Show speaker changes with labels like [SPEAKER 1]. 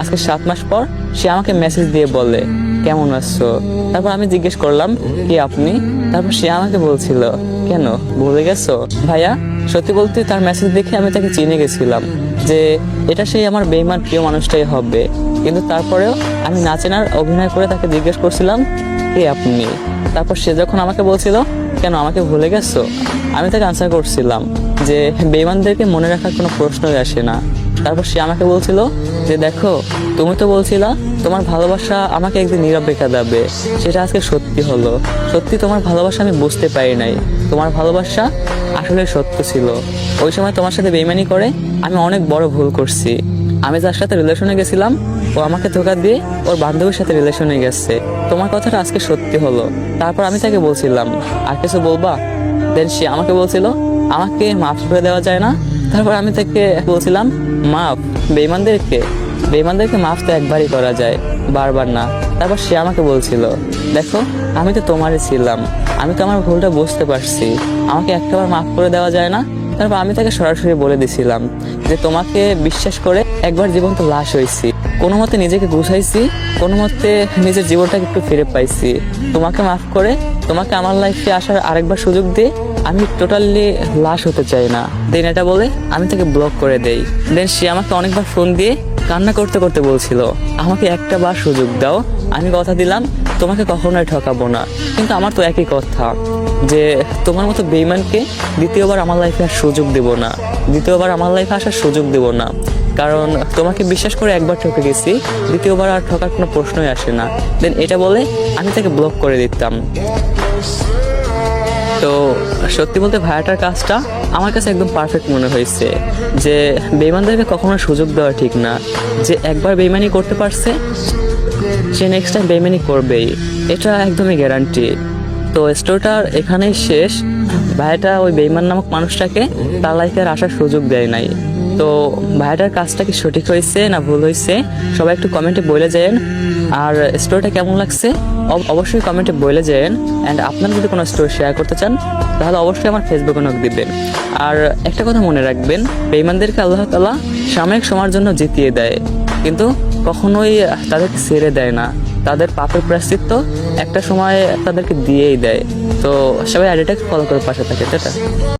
[SPEAKER 1] আজকে সাত মাস পর সে আমাকে মেসেজ দিয়ে বলে, কেমন আছো? তারপর আমি জিজ্ঞেস করলাম, কি আপনি? তারপর সে আমাকে বলছিল, কেন, ভুলে গেছো? ভাইয়া, সত্যি বলতে তার মেসেজ দেখে আমি তাকে চিনে গেছিলাম যে এটা সেই আমার বেইমান প্রিয় মানুষটাই হবে। কিন্তু তারপরেও আমি নাচেনার অভিনয় করে তাকে জিজ্ঞেস করছিলাম, কে আপনি? তারপর সে যখন আমাকে বলছিল, কেন, আমাকে ভুলে গেছো? আমি তাকে আনসার করছিলাম যে, বেইমানদেরকে মনে রাখার কোনো প্রশ্নই আসে না। তারপর সে আমাকে বলছিল যে, দেখো, তুমি তো বলছিলা তোমার ভালোবাসা আমাকে একদিন রেখা দেবে। সেটা আজকে সত্যি হলো। সত্যি তোমার ভালোবাসা আমি বুঝতে পারি নাই। তোমার ভালোবাসা আসলে সত্য ছিল। ওই সময় তোমার সাথে বেইমানি করে আমি অনেক বড় ভুল করছি। আমি যার সাথে রিলেশনে গেছিলাম, ও আমাকে ধোকা দিয়ে ওর বান্ধবীর সাথে রিলেশনে গেছে। তোমার কথাটা আজকে সত্যি হলো। তারপর আমি তাকে বলছিলাম, আর কিছু বলবা? দেন সে আমাকে বলছিল, আমাকে মাফ করে দেওয়া যায় না। তারপর আমি তাকে বলছিলাম, মাফ বেইমানদেরকে বেইমানদেরকে মাফ তো একবারই করা যায়, বারবার না। তারপর সে আমাকে বলছিল, দেখো, আমি তো তোমারই ছিলাম, আমি তো আমার ভুলটা বুঝতে পারছি, আমাকে একটাবার মাফ করে দেওয়া যায় না? তারপর আমি তাকে সরাসরি বলে দিছিলাম যে তোমাকে বিশ্বাস করে একবার জীবন তো লাশ হয়েছি কোনো মতে নিজেকে গুছাইছি, কোনো মতে নিজের জীবনটাকে একটু ফিরে পাইছি। তোমাকে মাফ করে, তোমাকে আমার লাইফে আসার আরেকবার সুযোগ দিয়ে আমি টোটালি লাশ হতে চাই না। দেন এটা বলে আমি তাকে ব্লক করে দেই। দেন সে আমাকে অনেকবার ফোন দিয়ে কান্না করতে করতে বলছিল, আমাকে একটা বার সুযোগ দাও, আমি কথা দিলাম, তোমাকে কখনোই ঠকাবো না। কিন্তু আমার তো একই কথা, যে তোমার মতো বেইমানকে দ্বিতীয়বার আমার লাইফে আর সুযোগ দেব না। দ্বিতীয়বার আমার লাইফে আসার সুযোগ দেব না। কারণ তোমাকে বিশ্বাস করে একবার ঠকে গেছি, দ্বিতীয়বার আর ঠকার কোনো প্রশ্নই আসে না। দেন এটা বলে আমি তাকে ব্লক করে দিতাম। তো সত্যি বলতে ভায়াটার কাজটা আমার কাছে একদম পারফেক্ট মনে হয়েছে যে বেইমানদেরকে কখনো সুযোগ দেওয়া ঠিক না। যে একবার বেইমানি করতে পারছে, সে নেক্সট টাইম বেইমানি করবেই। এটা একদমই গ্যারান্টি তো স্টোরিটার এখানেই শেষ। ভাইয়াটা ওই বেইমান নামক মানুষটাকে তার লাইফে আর আসার সুযোগ দেয় নাই। তো ভাইয়াটার কাজটা কি সঠিক হয়েছে না ভুল হয়েছে? সবাই একটু কমেন্টে বলে যান। আর স্টোরিটা কেমন লাগছে? অব- অবশ্যই কমেন্টে বলে যান। অ্যান্ড আপনারা যদি কোনো স্টোরি শেয়ার করতে চান, তাহলে অবশ্যই আমার ফেসবুকে নক দিবেন। আর একটা কথা মনে রাখবেন বেইমানদেরকে আল্লাহ তালা সাময়িক সময়ের জন্য জিতিয়ে দেয়। কিন্তু কখনোই তাদেরকে ছেড়ে দেয় না। তাদের পাপের প্রাশ্চিত্য একটা সময় তাদেরকে দিয়েই দেয়। তো সবাই আইডিটাকে ফলো করে পাশে থাকে টাটা।